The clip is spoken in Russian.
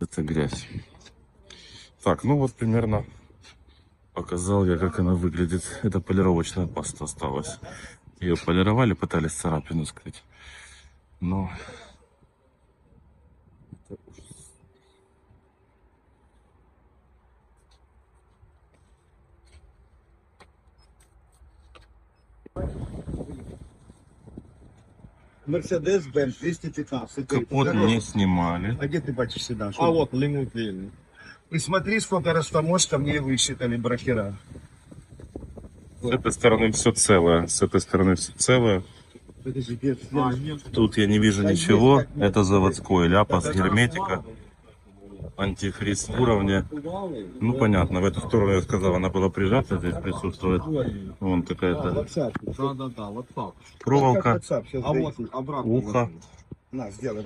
Это грязь. Так, ну вот примерно показал я, как она выглядит. Это полировочная паста осталась. Ее полировали, пытались царапину скрыть. Но... Мерседес Бенц 215. Капот не снимали. А где ты бачишь седан? А вот лимузин. Присмотри, сколько растаможка мне высчитали бракера. С этой стороны все целое. С этой стороны все целое. Подожди, где? А, нет. Тут я не вижу ничего. Это заводской ляпас герметика. Антифриз в уровне. Ну понятно, в эту сторону я сказал, она была прижата, здесь присутствует. Вон какая-то проволока, А дай. вот обратно. ухо. На, сделай.